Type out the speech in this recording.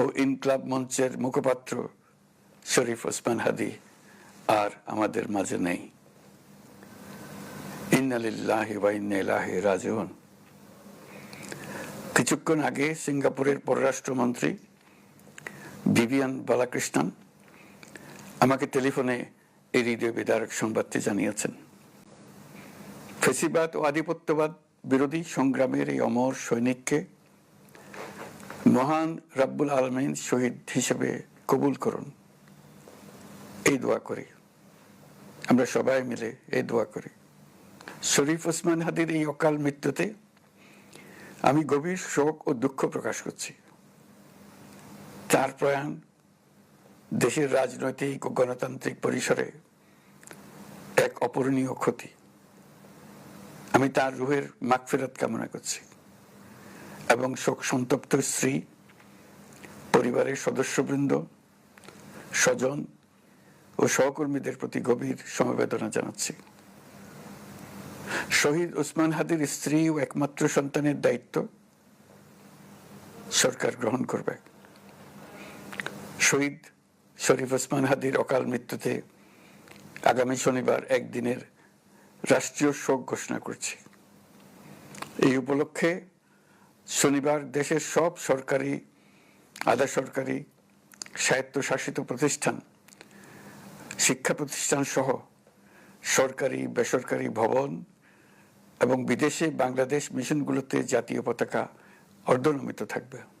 ও ইনকলাব মঞ্চের মুখপাত্র শরীফ ওসমান হাদি আর আমাদের মাঝে নেই। কিছুক্ষণ আগে সিঙ্গাপুরের পররাষ্ট্রমন্ত্রী ভিভিয়ান বালাকৃষ্ণন আমাকে টেলিফোনে এই হৃদয় বিদারক সংবাদটি জানিয়েছেন। ফেসিবাদ ও আধিপত্যবাদ বিরোধী সংগ্রামের এই অমর সৈনিককে মহান রাব্বুল আলমিন শহীদ হিসেবে কবুল করুন। এই দোয়া করি। আমরা সবাই মিলে এই দোয়া করি। শরীফ ওসমান হাদির এই অকাল মৃত্যুতে আমি গভীর শোক ও দুঃখ প্রকাশ করছি। তার প্রয়াণ দেশের রাজনৈতিক ও গণতান্ত্রিক পরিসরে এক অপূরণীয় ক্ষতি। আমি তার রুহের মাগফেরত কামনা করছি। এবং শোক সন্তপ্ত স্ত্রী, পরিবারের সদস্যবৃন্দ, স্বজন ও সহকর্মীদের প্রতি গভীর সমবেদনা জানাচ্ছি। শহীদ ওসমান হাদির স্ত্রী ও একমাত্র সন্তানের দায়িত্ব সরকার গ্রহণ করবে। শহীদ শরীফ ওসমান হাদির অকাল মৃত্যুতে আগামী শনিবার একদিনের রাষ্ট্রীয় শোক ঘোষণা করছি। এই উপলক্ষে শনিবার দেশের সব সরকারি, আধা সরকারি, স্বায়ত্তশাসিত প্রতিষ্ঠান, শিক্ষা প্রতিষ্ঠান সহ সরকারি, বেসরকারি ভবন এবং বিদেশে বাংলাদেশ মিশনগুলোতে জাতীয় পতাকা অর্ধনমিত থাকবে।